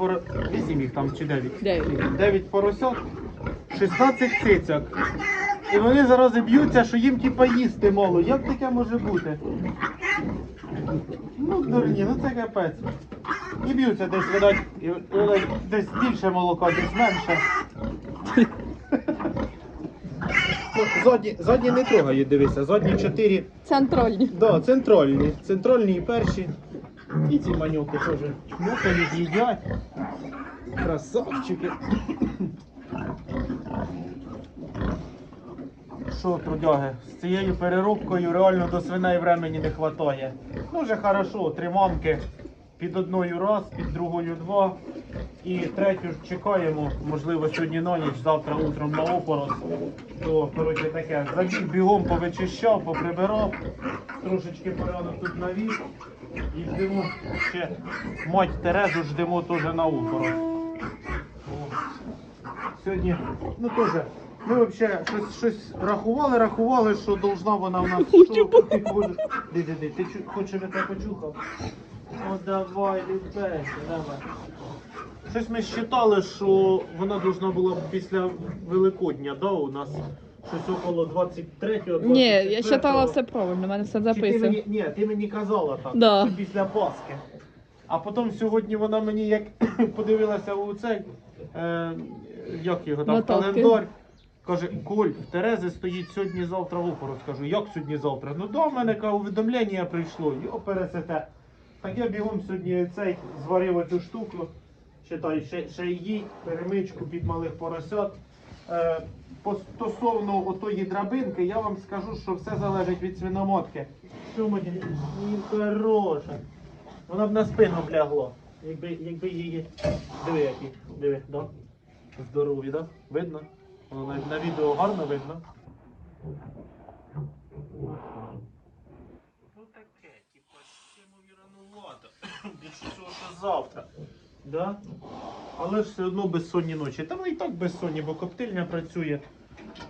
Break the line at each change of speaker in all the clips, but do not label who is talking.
8 поро... 8 їх там чи 9?
Дев'ять.
9 поросят, 16 цицяк. І вони зараз б'ються, що їм типа їсти мало. Як таке може бути? Ну, дурні, ну це капець. І б'ються десь, видать, і, видать, десь більше молока, десь менше. Ну, Задні, задні не трогають, дивися, задні 4
Центральні.
Да, центральні. Центральні і перші. І ці манюки теж мукають, їдять. Красавчики. Що, трудяги, з цією переробкою реально до свиней времени не вистачає. Ну вже хорошо, три мамки під одною раз, під другою два. І третю ж чекаємо, можливо, сьогодні на ніч, завтра утром на опорос. То, коротше, таке, забіг бігом повичищав, поприбирав, трошечки порядок тут навів. І ждемо ще мать Терезу ждемо теж на опорос. О. Сьогодні, ну теж, ми взагалі щось, щось рахували, рахували, що должна вона в нас. Що, ти хочеш? Ди, ди, ди, ти чу- хочеш, щоб я тебе почухав? О, давай, любеся, давай. Щось ми считали, що вона должна була після Великодня, да, у нас щось около 23-го.
Ні, я
24-го.
все правильно, мене все
Чи ти
записано.
мені, ні, ти мені казала так,
Да.
що після Пасхи. А потім сьогодні вона мені як подивилася у цей, е, як його там,
Нотатки.
календар. Каже, Коль, в Терези стоїть сьогодні-завтра в опору. Скажу, як сьогодні-завтра? Ну до мене каже, увідомлення прийшло, йо пересете. Так я бігом сьогодні цей зварив оцю штуку. Читай, ще, ще їй перемичку під малих поросят. Е, стосовно отої драбинки, я вам скажу, що все залежить від свиномотки. Що мені Ні, хороша. Вона б на спину б. Якби, якби її. Диви, які. Диви, да? Здорові, да? Видно? Воно на, на відео гарно видно. Ну таке, типа, ще рановато. Більше всього, що завтра. Да? Але ж все одно безсонні ночі. Та ну безсонні, бо коптильня працює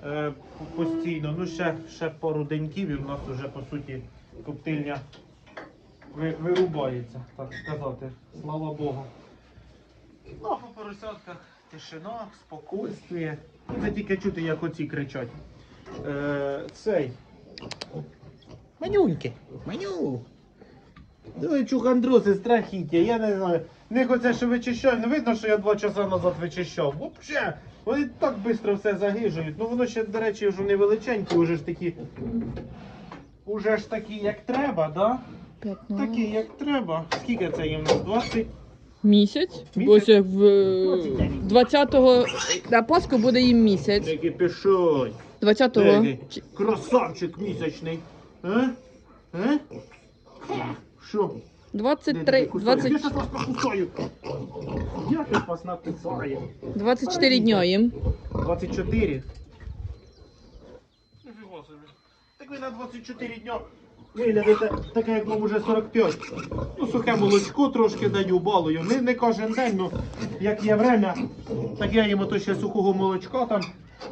е, постійно. Ну ще, ще пару деньків і в нас вже по суті коптильня ви, вирубається, так сказати. Слава Богу. Ну а по поросятках тишина, спокойствие. Це тільки чути, як оці кричать. Е, цей. Манюньки. Маню. Ну, чухандруси, страхіття, я не знаю. Них оце, що вичищаю, не видно, що я два часа назад вичищав. Вообще, вони так швидко все загижують. Ну воно ще, до речі, вже не величенькі, вже ж такі. Уже ж такі, як треба, да?
П'ятнадцять.
Такі, як треба. Скільки це їм? 20?
Місяць.
Місяць?
Як в 20-го на Пасху буде їм місяць.
Які пишуть.
20-го.
Красавчик місячний. А? А? Що?
23, 20,
Я щас вас покусаю. Я щас вас накусаю.
24 дня їм.
24. Ніфіга собі. Так ви на 24 дня виглядите таке, як вам уже 45. Ну, сухе молочко трошки даю, балую. Не, не кожен день, ну як є время, так я їм ото ще сухого молочка там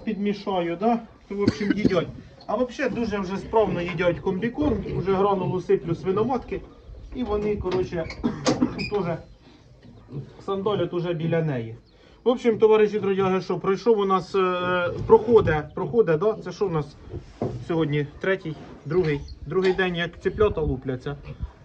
підмішаю, да? То, в общем, їдять. А взагалі дуже вже справно їдять комбікорм, вже гранулу сиплю свиноматки. І вони, коротше, теж сандолять уже біля неї. В общем, товариші друзі, що пройшов у нас е, проходить, проходить, да? Це що у нас сьогодні? Третій, другий, другий день, як циплята лупляться.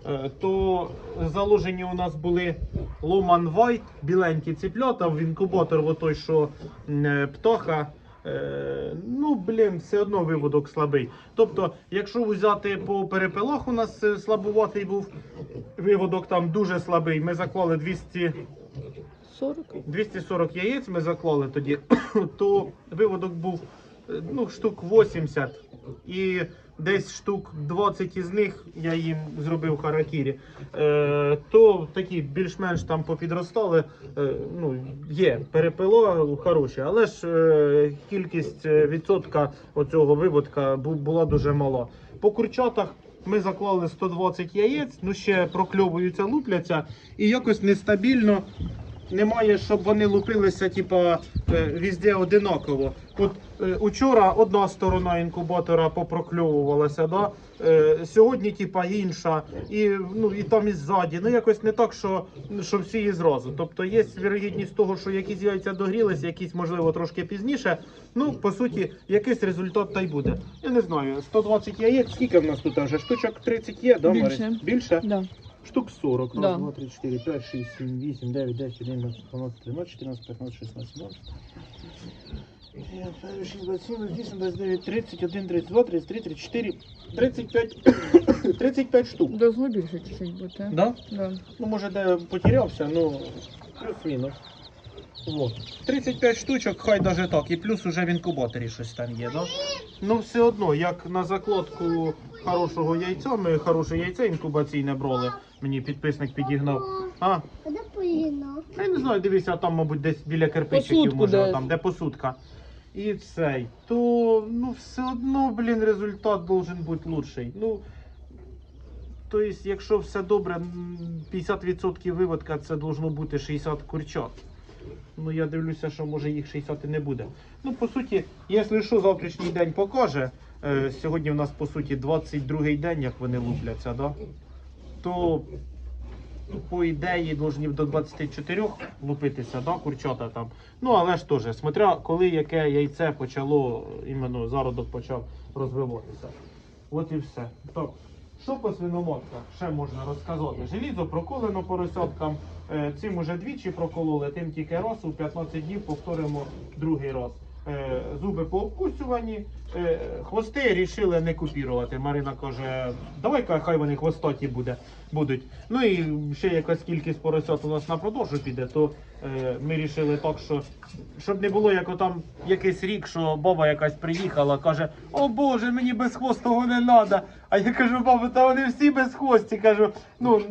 Е, то заложені у нас були Ломан Вайт, біленькі циплята, в інкубатор той, що е, птаха. Е, ну, блін, все одно виводок слабий. Тобто, якщо взяти по перепелах, у нас е, слабуватий був виводок там дуже слабий. Ми заклали 200
40.
240 яєць ми заклали тоді, то виводок був е, ну, штук 80. І десь штук 20 із них я їм зробив харакірі. Е, то такі більш-менш там попідростали. Е, ну, є перепило хороші, але ж е, кількість е, відсотка оцього виводка була дуже мала. По курчатах ми заклали 120 яєць, ну ще прокльовуються, лупляться і якось нестабільно немає, щоб вони лупилися, типа, е, везде одинаково. От е, учора одна сторона інкубатора попрокльовувалася, да? е, сьогодні, типа, інша, і, ну, і там і ззаді. Ну якось не так, що, що всі і зразу. Тобто є вірогідність того, що якісь яйця догрілися, якісь, можливо, трошки пізніше. Ну, по суті, якийсь результат та й буде. Я не знаю, 120 яєць, скільки в нас тут вже? Штучок 30 є, да,
Більше.
Марись? Більше?
Да.
Штук 40.
Да.
Раз, два, три, чотири, п'ять, шість, сім, вісім, дев'ять, десять, одинадцять, дванадцять, тринадцять, чотирнадцять, п'ятнадцять, шістнадцять, сімнадцять. 6, 27, 28, 29, 31, 32, 33, 34, 35, 35 штук.
Должно більше чуть-чуть бути.
Да?
Да.
Ну, може, де потерявся, ну, плюс-мінус. Вот. 35 штучок, хай даже так, і плюс уже в інкубаторі щось там є, да? Ну, все одно, як на закладку хорошого яйця, ми хороше яйце інкубаційне брали, мені підписник підігнав. А, я не знаю, дивися, там, мабуть, десь біля кирпичиків,
Посудку
може,
десь.
там, де посудка. І цей, то ну все одно, блін, результат должен бути лучший. Ну, тобто, якщо все добре, 50% виводка це должно бути 60 курчат. Ну, я дивлюся, що може їх 60 і не буде. Ну, по суті, якщо що, завтрашній день покаже. Е, сьогодні в нас, по суті, 22-й день, як вони лупляться, да? то по ідеї должні до 24 лупитися, да, курчата там. Ну, але ж теж, смотря коли яке яйце почало, іменно зародок почав розвиватися. От і все. Так, що по свиноматках ще можна розказати? Желізо проколено поросяткам. Е, Цим уже двічі прокололи, тим тільки раз, у 15 днів повторимо другий раз. Е, Зуби пообкусювані, е, хвости рішили не купірувати. Марина каже, давай хай вони хвостаті буде, будуть. Ну і ще якась кількість поросят у нас на продажу піде, то е, ми рішили так, що щоб не було як отам якийсь рік, що баба якась приїхала, каже: О Боже, мені без хвостого не треба. А я кажу, баба, та вони всі без хвості. Кажу, ну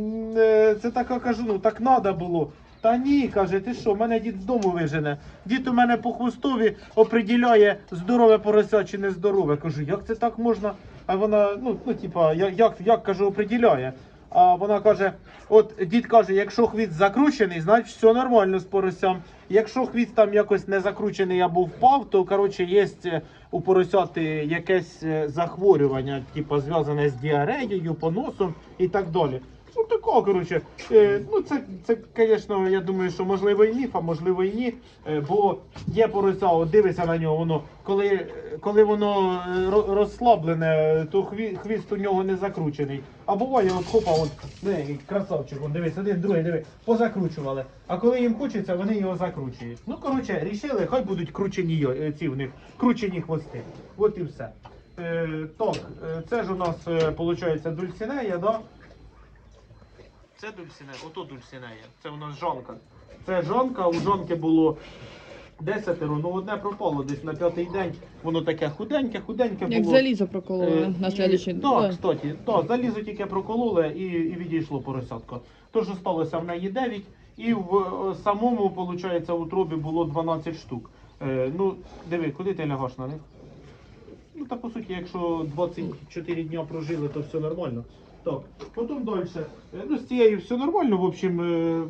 це така кажу, ну так треба було. Та ні, каже, ти що, мене дід з дому вижене. Дід у мене по хвостові оприділяє здорове порося чи нездорове. Кажу, як це так можна? А вона, ну, ну типа, я- як, як кажу, оприділяє. А вона каже: от дід каже, якщо хвіст закручений, значить все нормально з поросям. Якщо хвіст там якось не закручений або впав, то коротше є у поросяти якесь е, захворювання, типу, зв'язане з діареєю, поносом і так далі. Ну тако, коротше, е, ну це, це, звісно, я думаю, що можливо і міф, а можливо і ні. Е, бо є порося, от дивися на нього, воно, коли, коли воно е, розслаблене, то хві, хвіст у нього не закручений. А буває, от хопа, от, не, красавчик, он, дивись, один, другий, диви, позакручували. А коли їм хочеться, вони його закручують. Ну, коротше, рішили, хай будуть кручені ці в них, кручені хвости. От і все. Е, так, це ж у нас, виходить, дульцинея, да? Це дульсинея, ото дульсинея. Це у нас жонка. Це жонка, у жонки було десятеро, ну одне пропало десь на п'ятий день. Воно таке худеньке, худеньке
Як залізо прокололи на слідчий
Так, кстати, да, залізо тільки прокололи і, і відійшло поросятко. Тож осталося в неї 9, і в е, самому, виходить, у трубі було 12 штук. Е, ну, диви, куди ти лягаєш на них? Ну, та по суті, якщо 24 дня прожили, то все нормально. Так, потім далі. Ну, з цією все нормально, в общем. е,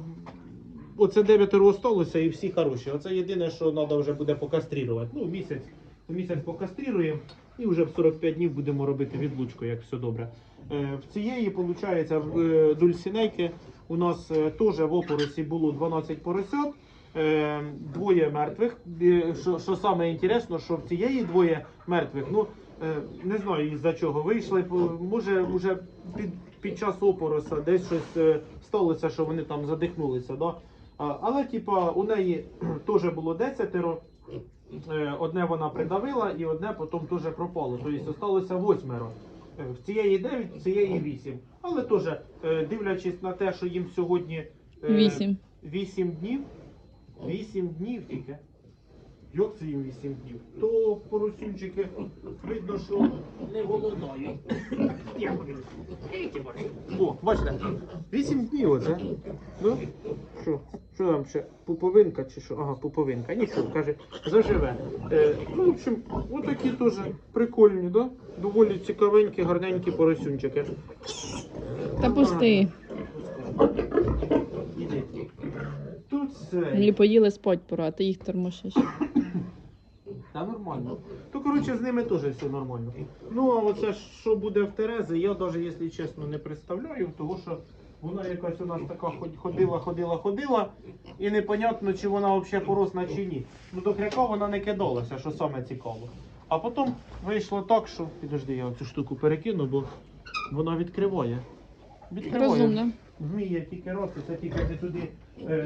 Оце дев'ятеро осталося і всі хороші. Оце єдине, що треба вже буде покаструвати. Ну, місяць, місяць покастріруємо і вже в 45 днів будемо робити відлучку, як все добре. Е, В цієї, виходить, в е, дульсінейки у нас е, теж в опоросі було 12 поросят. Е, Двоє мертвих. Е, Що, що саме інтересно, що в цієї двоє мертвих, ну е, не знаю із-за чого вийшли. Може, вже під, під час опороса десь щось е, сталося, що вони там задихнулися. Да? Але, типа, у неї теж було десятеро. Е, Одне вона придавила і одне потім теж пропало. Тобто осталося восьмеро. Е, В цієї 9, в цієї 8. Але теж, е, дивлячись на те, що їм сьогодні е,
Вісім.
8 днів. 8 днів тільки. Як це їм 8 днів? То поросюнчики видно, що не голодають. О, бачите, 8 днів оце. Ну, що? Що там ще? Пуповинка чи що? Ага, пуповинка. Нічого, каже, заживе. Е, ну, в общем, отакі теж прикольні, да? Доволі цікавенькі, гарненькі поросюнчики.
Та пусти.
Тут це.
І поїли спать пора, а ти їх тормошиш.
Та нормально. То коротше з ними теж все нормально. Ну а оце ж, що буде в Терези, я навіть, якщо чесно, не представляю, тому що вона якась у нас така ход- ходила, ходила, ходила, і непонятно, чи вона взагалі поросна чи ні. Ну до кряка вона не кидалася, що саме цікаво. А потім вийшло так, що. Підожди, я цю штуку перекину, бо вона відкриває. Відкриває.
Розумно.
Вміє тільки рости, це тільки не туди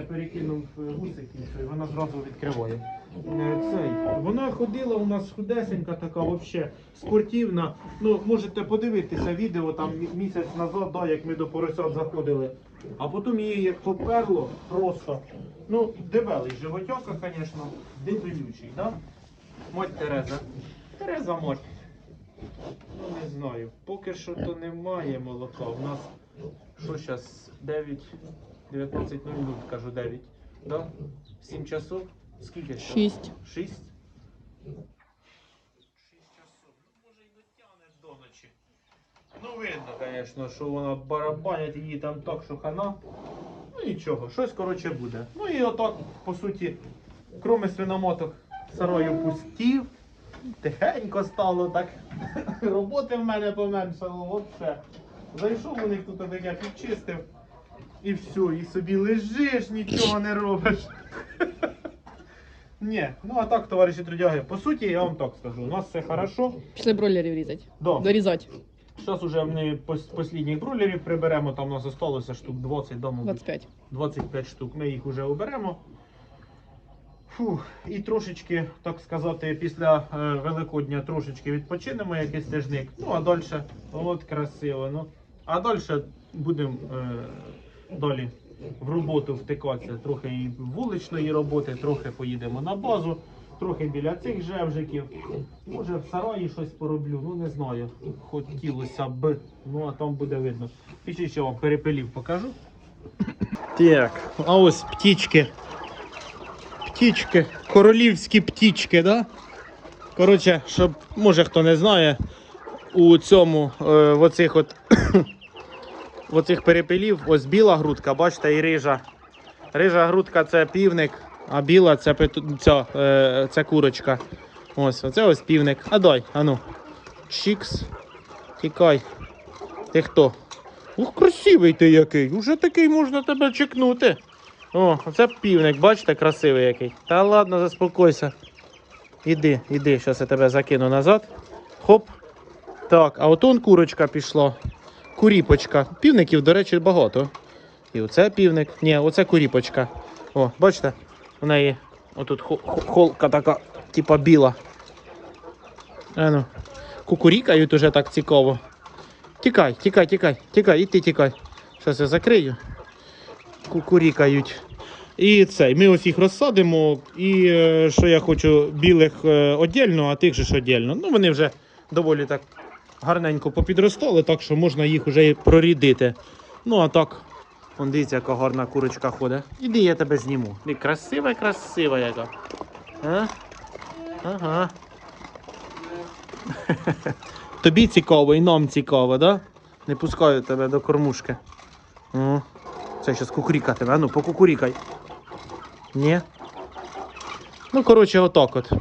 перекинув е, гусик і вона зразу відкриває. Е, цей. Вона ходила у нас худесенька така, взагалі спортивна. Ну, можете подивитися відео там місяць назад, да, як ми до поросят заходили. А потім її як поперло просто. Ну, дебелий животьока, звісно, дебелючий, да? Мать Тереза. Тереза мать. Ну не знаю. Поки що то немає молока. У нас що зараз? 9, 19.00, кажу 9. Да? 7 часов? Скільки ще? 6? 6 часов. Ну, може і дотягне до ночі. Ну, видно, звісно, що вона барабанять її там так, що хана. Ну нічого, щось коротше буде. Ну і отак, по суті, кроме свиномоток, сарою пустів. Тихенько стало так. Роботи в мене поменшало взагалі. Зайшов у них тут таке підчистив. І все, і собі лежиш, нічого не робиш. Ні, ну а так, товариші трудяги, по суті, я вам так скажу, у нас все хорошо.
Пішли бройлерів різати.
Да.
Дорізати.
Зараз уже ми останніх брулерів приберемо, там у нас залишилося штук 20 дома.
25.
25 штук. Ми їх вже оберемо. Фух, і трошечки, так сказати, після е, Великодня трошечки відпочинемо якийсь тижник. Ну, а далі, от красиво. Ну, а далі будемо е, далі в роботу втикатися. Трохи і вуличної роботи, трохи поїдемо на базу, трохи біля цих жевжиків. Може в сараї щось пороблю, ну не знаю. Хотілося б. Ну а там буде видно. Пішли ще вам перепелів покажу. Так, а ось птічки. Птічки, королівські птічки, да? Коротше, щоб, може хто не знає, у цьому, е, в оцих от оцих перепелів, ось біла грудка, бачите, і рижа. Рижа грудка це півник, а біла це, ця, е, це курочка. Ось, оце ось півник. А дай, ану. Чікс. Тікай. Ти хто? Ух, красивий ти який. Уже такий можна тебе чекнути. О, оце півник, бачите, красивий який. Та ладно, заспокойся. Іди, іди, зараз я тебе закину назад. Хоп. Так, а от курочка пішла. Куріпочка. Півників, до речі, багато. І оце півник. Ні, оце куріпочка. О, бачите? У неї отут хо- хо- холка така, типа біла. А ну. Кукурікають уже так цікаво. Тікай, тікай, тікай, тікай, і ти тікай. Зараз я закрию. Кукурікають. І цей, ми ось їх розсадимо. І е, що я хочу білих е, одільно, а тих же ж одільно. Ну вони вже доволі так гарненько попідростали, так що можна їх вже і прорідити. Ну а так, он дивіться, яка гарна курочка ходить. Іди, я тебе зніму. І красива, красива яка. А? Ага. Тобі цікаво і нам цікаво, да? Не пускаю тебе до кормушки. О, це зараз кукурікатиме. А ну, покукурікай. Ні. Ну, коротше, отак от.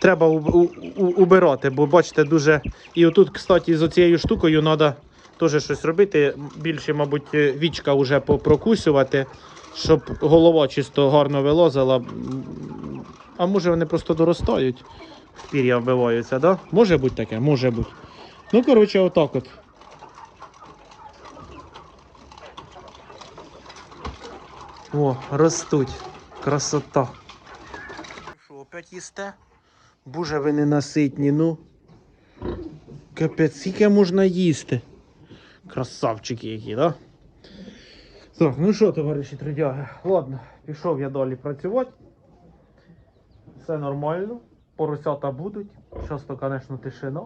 Треба убирати, бо бачите, дуже. І отут, кстати, з оцією штукою треба теж щось робити. Більше, мабуть, е, вічка вже попрокусювати, щоб голова чисто гарно вилазила. А може вони просто доростають, в пір'я вбиваються, да? Може бути таке, може бути. Ну, коротше, отак от. О, ростуть. Красота. Що, опять їсте? Боже, ви ненаситні, ну. Капець, скільки можна їсти? Красавчики які, да? Так, ну що, товариші трудяги? Ладно, пішов я далі працювати. Все нормально. Поросята будуть. Часто, звісно, тишина.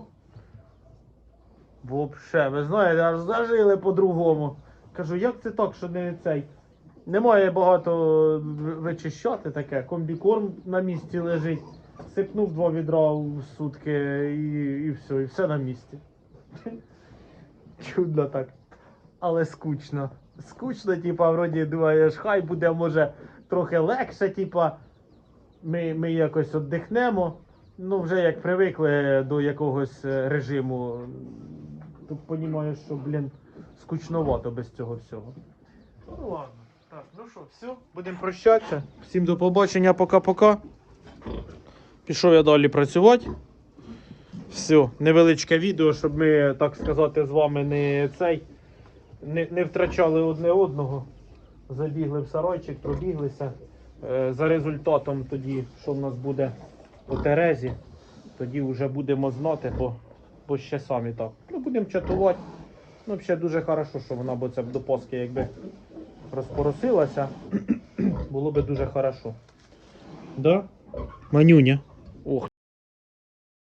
Вообще, ви знаєте, аж зажили по-другому. Кажу, як це так, що не цей. Немає багато вичищати таке. Комбікорм на місці лежить. Сипнув два відра в сутки і, і все, і все на місці. Чудно так. Але скучно. Скучно, типа, вроді думаєш, хай буде, може, трохи легше, типа, ми, ми якось віддихнемо. Ну, вже як привикли до якогось е, режиму, то розумієш, що, блін, скучновато без цього всього. Ну ладно. Так, ну що, все, будемо прощатися. Всім до побачення, пока-пока. Пішов я далі працювати. Все, невеличке відео, щоб ми, так сказати, з вами не цей не, не втрачали одне одного. Забігли в сарайчик, пробіглися. Е, за результатом тоді, що в нас буде по Терезі, тоді вже будемо знати, бо, бо ще самі так. Ну, будемо чатувати. Ну, взагалі дуже хорошо, що вона бо це до Пасхи якби розпоросилася. Було би дуже хорошо. Да? Манюня. Ох,